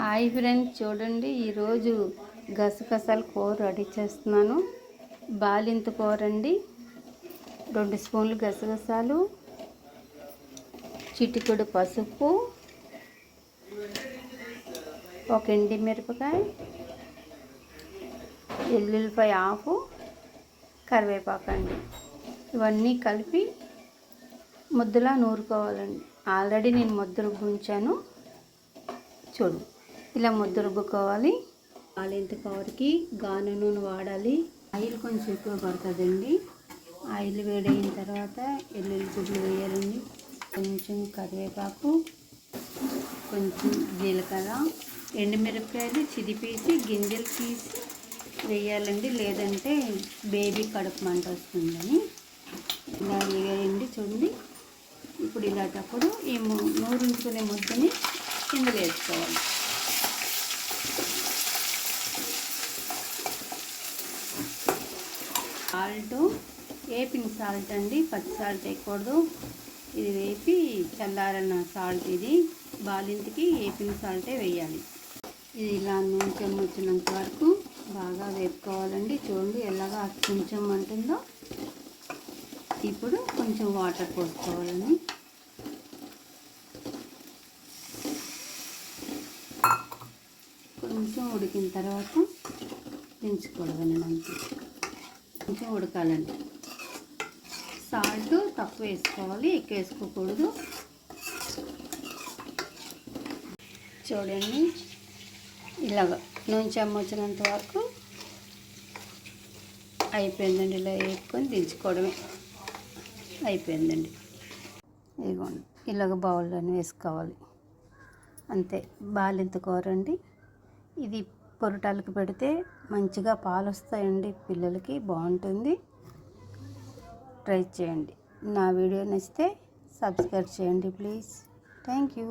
Hi friends చూడండి ఈరోజు గసగసాల కూర రెడీ చేస్తున్నాను. బాలింత కూర అండి. రెండు స్పూన్లు గసగసాలు చిటికుడు పసుపు ఒక ఎండి మిరపకాయ ఎల్లుల్లిపాయ ఆకు కరివేపాకు అండి. ఇవన్నీ కలిపి ముద్దలా నూరుకోవాలండి. ఆల్రెడీ నేను ముద్ద రుబ్బుంచాను చూడు. ఇలా ముద్ద రుబ్బుకోవాలి. ఆలింత కవర్కి గాను నూనె వాడాలి. ఆయిల్ కొంచెం ఎక్కువ పడుతుందండి. ఆయిల్ వేడైన తర్వాత ఎల్లుల్లి గుడ్లు వేయాలండి. కొంచెం కరివేపాకు కొంచెం జీలకర్ర ఎండుమిరపకాయలు చిదిపేసి గింజలు తీసి వేయాలండి. లేదంటే బేబీ కడుపు మంట వస్తుందని. ఇలా వేయండి చూడండి. ఇప్పుడు ఇలాంటప్పుడు ఈ నూరుంచుకునే ముద్దని కింద వేసుకోవాలి. సాల్ట్ వేపిన సాల్ట్ అండి పచ్చి సాల్ట్ వేయకూడదు. ఇది వేపి చల్లారన్న సాల్ట్ ఇది. బాలింటికి వేపిన సాల్టే వేయాలి. ఇది ఇలా నూనె వచ్చినంత వరకు బాగా వేపుకోవాలండి. చూడండి ఎలాగా కొంచెం అంటుందో. ఇప్పుడు కొంచెం వాటర్ పోసుకోవాలని కొంచెం ఉడికిన తర్వాత దించుకోవాలండి అంతే కొంచెం ఉడకాలండి. సాల్ట్ తక్కువ వేసుకోవాలి ఎక్కువ వేసుకోకూడదు. చూడండి ఇలాగ నూనె చెమ్మొచ్చినంత వరకు అయిపోయిందండి. ఇలా వేసుకొని దించుకోవడమే. అయిపోయిందండి. ఇదిగోండి ఇలాగ బౌల్లోనే వేసుకోవాలి. అంతే బాలింత కూర అండి? ఇది పొరటాలకు పెడితే మంచిగా పాలు వస్తాయండి పిల్లలకి బాగుంటుంది. ట్రై చేయండి. నా వీడియో నచ్చితే సబ్స్క్రైబ్ చేయండి ప్లీజ్. Thank you.